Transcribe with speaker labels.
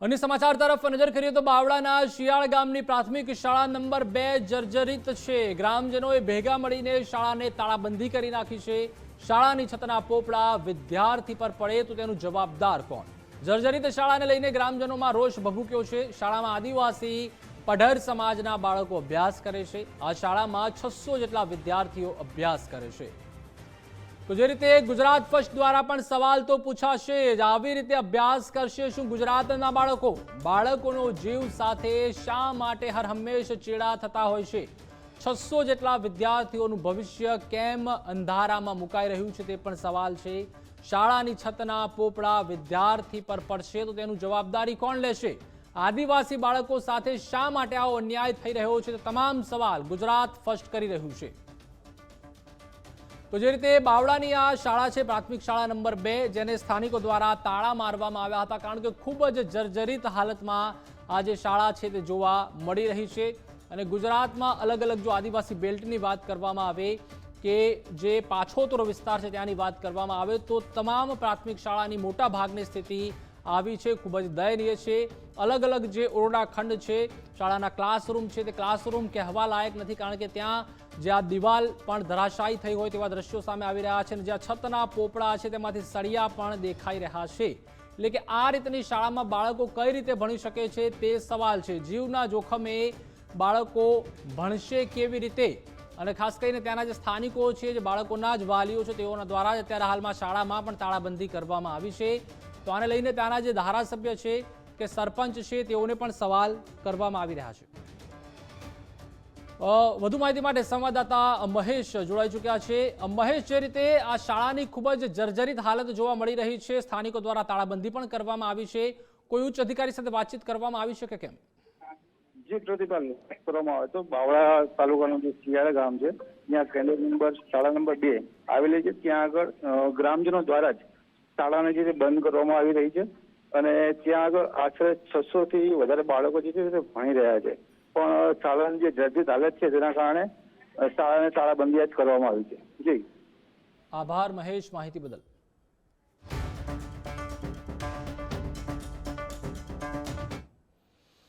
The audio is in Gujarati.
Speaker 1: અને સમાચાર તરફ નજર કરીએ તો બાવળાના શિયાળ ગામની પ્રાથમિક શાળા નંબર બે જર્જરિત છે. ગ્રામજનોએ ભેગા મળીને શાળાને તાળાબંધી કરી નાખી છે. શાળાની છતના પોપડા વિદ્યાર્થી પર પડે તો તેનું જવાબદાર કોણ? જર્જરિત શાળાને લઈને ગ્રામજનોમાં રોષ ભભૂક્યો છે. શાળામાં આદિવાસી, પઢર સમાજના બાળકો અભ્યાસ કરે છે. આ શાળામાં છસો જેટલા વિદ્યાર્થીઓ અભ્યાસ કરે છે. તો જે રીતે ગુજરાત ફર્સ્ટ દ્વારા પણ સવાલ તો પૂછાશે જ. આવી રીતે અભ્યાસ કરશે શું ગુજરાતના બાળકો? બાળકોનો જીવ સાથે શા માટે હર હંમેશ ચેડા થતા હોય છે? છસો જેટલા વિદ્યાર્થીઓનું ભવિષ્ય કેમ અંધારામાં મુકાઈ રહ્યું છે તે પણ સવાલ છે. શાળાની છતના પોપડા વિદ્યાર્થી પર પડશે તો તેનું જવાબદારી કોણ લેશે? આદિવાસી બાળકો સાથે શા માટે આવો અન્યાય થઈ રહ્યો છે? તમામ સવાલ ગુજરાત ફર્સ્ટ કરી રહ્યું છે. તો જે રીતે બાવળાની આ શાળા છે, પ્રાથમિક શાળા નંબર બે, જેને સ્થાનિકો દ્વારા તાળા મારવામાં આવ્યા હતા, કારણ કે ખૂબ જ જર્જરિત હાલતમાં આ જે શાળા છે તે જોવા મળી રહી છે. અને ગુજરાતમાં અલગ અલગ જો આદિવાસી બેલ્ટની વાત કરવામાં આવે કે જે પાછોતરો વિસ્તાર છે, ત્યાંની વાત કરવામાં આવે, તો તમામ પ્રાથમિક શાળાની મોટા ભાગની સ્થિતિ આવી છે, ખૂબ જ દયનીય છે. અલગ અલગ જે ઓરડા ખંડ છે, શાળાના ક્લાસરૂમ છે, તે ક્લાસરૂમ કહેવા લાયક નથી કારણ કે ત્યાં જે આ દિવાલ પણ ધરાશાયી થઈ હોય તેવા દ્રશ્યો સામે આવી રહ્યા છે અને જ્યાં છતના પોપડા છે, તેમાંથી સળિયા પણ દેખાઈ રહ્યા છે. એટલે કે આ રીતની શાળામાં બાળકો કઈ રીતે ભણી શકે છે, તે સવાલ છે. જીવના જોખમે બાળકો ભણશે કેવી રીતે? અને ખાસ કરીને ત્યાંના જે સ્થાનિકો છે, જે બાળકોના જ વાલીઓ છે, તેઓના દ્વારા જ અત્યારે હાલમાં શાળામાં પણ તાળાબંધી કરવામાં આવી છે. તો આને લઈને ત્યાંના જે ધારાસભ્ય છે કે સરપંચ છે, તેઓને પણ સવાલ કરવામાં આવી રહ્યા છે. વધુ માહિતી માટે સંવાદદાતા મહેશ જોડાઈ ચૂક્યા છે. મહેશ, જે રીતે આ શાળાની ખૂબ જ જર્જરિત હાલત જોવા મળી રહી છે, સ્થાનિકો દ્વારા તાળાબંધી પણ કરવામાં આવી છે. કોઈ ઉચ્ચ અધિકારી સાથે વાતચીત કરવામાં આવી છે કે કેમ?
Speaker 2: જે પ્રતિભાગ કરવામાં આવે તો બાવળા તાલુકાનું જે શિયાળા ગામ છે, ત્યાં કેન્દ્ર નંબર, શાળા નંબર બે આવેલી છે. ત્યાં આગળ ગ્રામજનો દ્વારા જ શાળાને જે બંધ કરવામાં આવી રહી છે અને ત્યાં આગળ આશરે છસો થી વધારે બાળકો જે છે ભણી રહ્યા છે. પણ શાળાની જે જર્જરિત હાલત છે તેના કારણે શાળાને તાળાબંધી જ કરવામાં આવી છે. જી.
Speaker 1: આભાર મહેશ માહિતી બદલ.